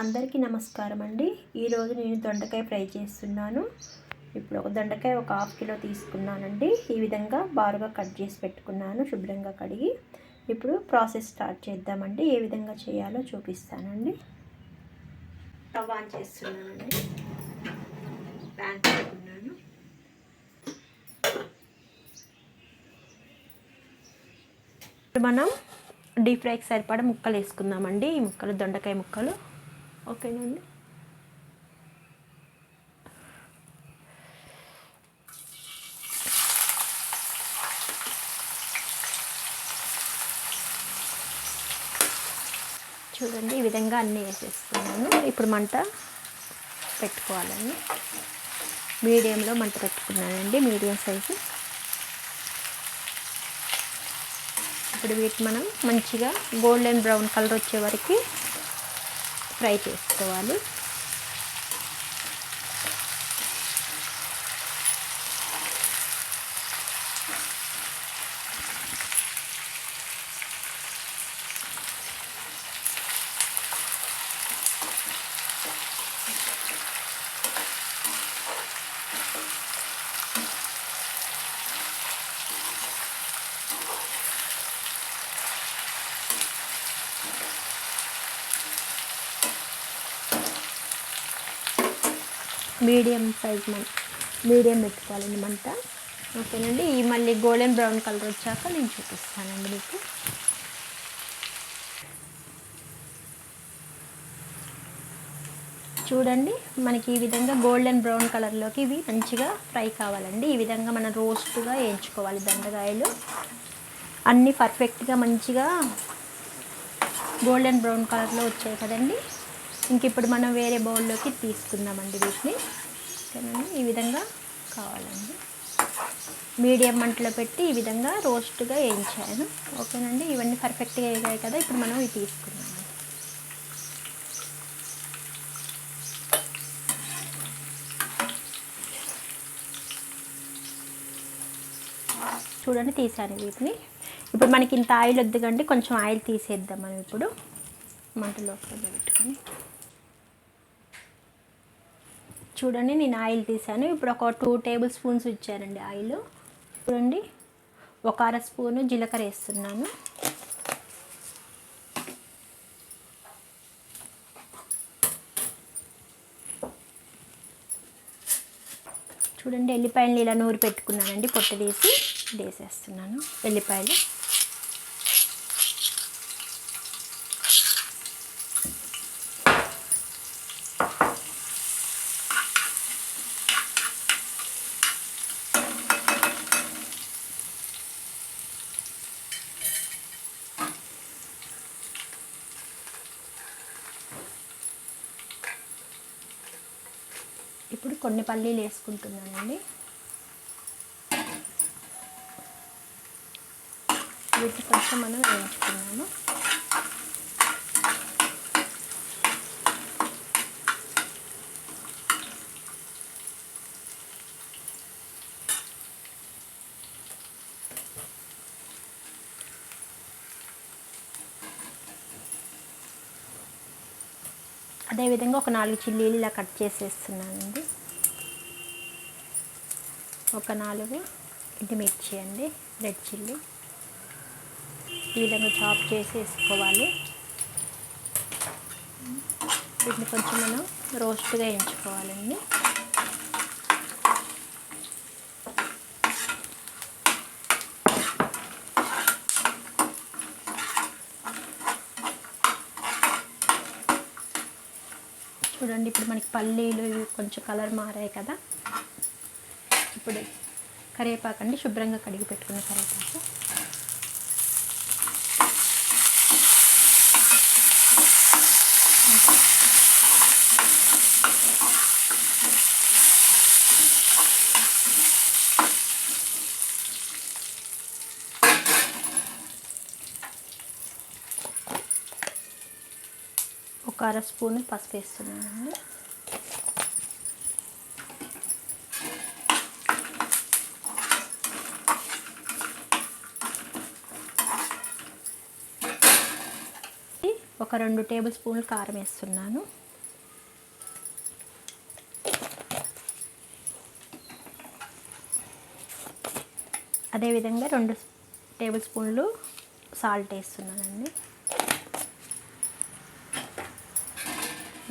అందరికీ నమస్కారం అండి. ఈరోజు నేను దొండకాయ ఫ్రై చేస్తున్నాను. ఇప్పుడు ఒక దొండకాయ ఒక హాఫ్ కిలో తీసుకున్నానండి. ఈ విధంగా బారుగా కట్ చేసి పెట్టుకున్నాను శుభ్రంగా కడిగి. ఇప్పుడు ప్రాసెస్ స్టార్ట్ చేద్దామండి. ఏ విధంగా చేయాలో చూపిస్తానండి. స్టవ్ ఆన్ చేస్తున్నానండి. ప్యాన్ పెట్టుకున్నాను. ఇప్పుడు మనం డీప్ ఫ్రైకి సరిపడా ముక్కలు వేసుకుందామండి. ఈ ముక్కలు దొండకాయ ముక్కలు. ఓకేనండి చూడండి ఈ విధంగా అన్నీ వేసేసుకున్నాను ఇప్పుడు మంట పెట్టుకోవాలండి. మీడియంలో మంట పెట్టుకున్నానండి మీడియం సైజు. ఇప్పుడు వీటి మనం మంచిగా గోల్డెన్ బ్రౌన్ కలర్ వచ్చే వరకు ఫ్రై చేసుకోవాలి. మీడియం సైజ్ మన మీడియం పెట్టుకోవాలండి మంట. ఓకేనండి ఈ మళ్ళీ గోల్డెన్ బ్రౌన్ కలర్ వచ్చాక నేను చూపిస్తానండి మీకు. చూడండి మనకి ఈ విధంగా గోల్డెన్ బ్రౌన్ కలర్లోకి ఇవి మంచిగా ఫ్రై కావాలండి. ఈ విధంగా మనం రోస్ట్గా వేయించుకోవాలి దండకాయలు అన్నీ పర్ఫెక్ట్గా మంచిగా గోల్డెన్ బ్రౌన్ కలర్లో వచ్చాయి కదండి. ఇంక ఇప్పుడు మనం వేరే బౌల్లోకి తీసుకుందామండి వీటిని. ఓకేనండి. ఈ విధంగా కావాలండి. మీడియం మంటలో పెట్టి ఈ విధంగా రోస్ట్గా వేయించాను. ఓకేనండి. ఇవన్నీ పర్ఫెక్ట్గా వేగాయి కదా. ఇప్పుడు మనం ఇవి తీసుకుందాం చూడండి తీసాను వీటిని. ఇప్పుడు మనకి ఇంత ఆయిల్ వద్దు కండి కొంచెం ఆయిల్ తీసేద్దాం మనం ఇప్పుడు. మంటలో పెట్టుకొని. చూడండి నేను ఆయిల్ తీసాను. ఇప్పుడు ఒక టూ టేబుల్ స్పూన్స్ ఇచ్చారండి ఆయిల్. చూడండి ఒక అర స్పూను జీలకర్ర వేస్తున్నాను. చూడండి ఎల్లిపాయలు ఇలా నూరి పెట్టుకున్నానండి. పొట్టు తీసి వేసేస్తున్నాను ఎల్లిపాయలు. ఇప్పుడు కొన్ని పల్లీలు వేసుకుంటున్నానండి. వీటి కొంచెం మనం వేయించుకున్నాము అదేవిధంగా ఒక నాలుగు చిల్లీలు ఇలా కట్ చేసేస్తున్నానండి. ఒక నాలుగు ఇది మిర్చి అండి రెడ్ చిల్లీ. ఈ విధంగా చాప్ చేసి వేసుకోవాలి వీటిని కొంచెం మనం రోస్ట్గా ఎంచుకోవాలండి చూడండి ఇప్పుడు మనకి పల్లీలు ఇవి కొంచెం కలర్ మారాయి కదా. ఇప్పుడు కరివేపాకు అండి శుభ్రంగా కడిగి పెట్టుకున్న కరివేపాకు. ఒక అర స్పూన్ పసుపు వేస్తున్నాను ఒక రెండు టేబుల్ స్పూన్లు కారం వేస్తున్నాను. అదేవిధంగా రెండు టేబుల్ స్పూన్లు సాల్ట్ వేస్తున్నానండి.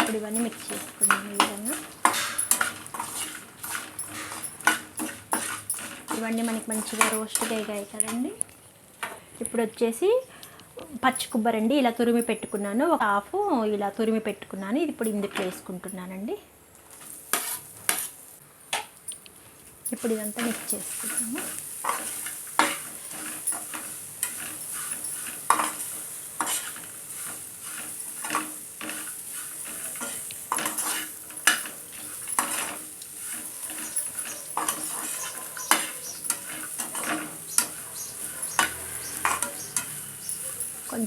ఇప్పుడు ఇవన్నీ మిక్స్ చేసుకున్నాను ఈ విధంగా. ఇవన్నీ మనకి మంచిగా రోస్ట్గా అయ్యాయి కదండి. ఇప్పుడు వచ్చేసి పచ్చి కొబ్బరి అండి ఇలా తురిమి పెట్టుకున్నాను. ఒక హాఫ్ ఇలా తురిమి పెట్టుకున్నాను. ఇది ఇప్పుడు ఇందులో వేసుకుంటున్నానండి. ఇప్పుడు ఇదంతా మిక్స్ చేసుకుంటాము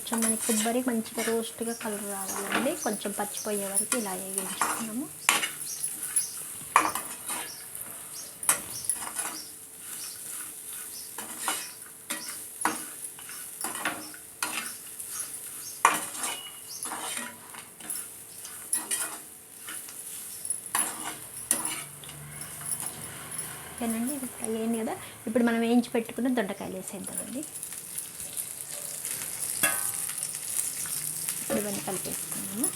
కొంచెం మనకి కొబ్బరి మంచిగా రోస్ట్గా కలర్ రావాలండి. కొంచెం పచ్చిపోయే వరకు ఇలా వేయించుకున్నాము ఓకేనండి ఇది ఫ్రై అయింది కదా. ఇప్పుడు మనం వేయించి పెట్టుకున్న దొండకాయలు వేసేద్దామండి ఇప్పుడు ఇవన్నీ కలిపేసుకున్నాము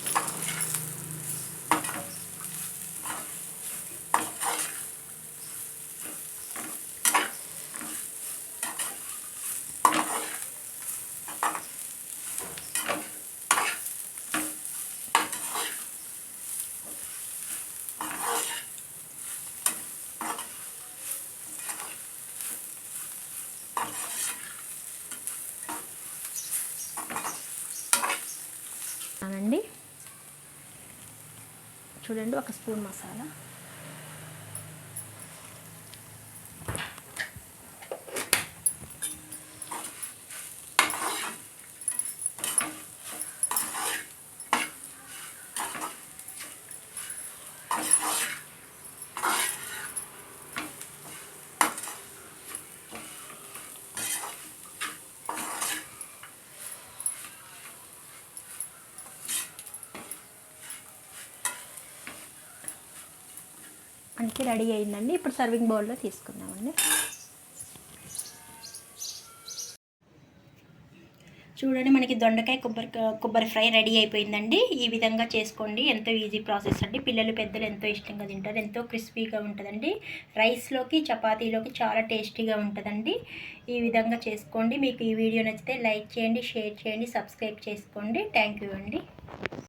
అండి చూడండి ఒక స్పూన్ మసాలా. మనకి రెడీ అయిందండి. ఇప్పుడు సర్వింగ్ బౌల్లో తీసుకుందామండి. చూడండి మనకి దొండకాయ కొబ్బరి కొబ్బరి ఫ్రై రెడీ అయిపోయిందండి. ఈ విధంగా చేసుకోండి. ఎంతో ఈజీ ప్రాసెస్ అండి. పిల్లలు పెద్దలు ఎంతో ఇష్టంగా తింటారు. ఎంతో క్రిస్పీగా ఉంటుందండి. రైస్లోకి చపాతీలోకి చాలా టేస్టీగా ఉంటుందండి. ఈ విధంగా చేసుకోండి. మీకు ఈ వీడియో నచ్చితే లైక్ చేయండి షేర్ చేయండి సబ్స్క్రైబ్ చేసుకోండి. థ్యాంక్ యూ అండి.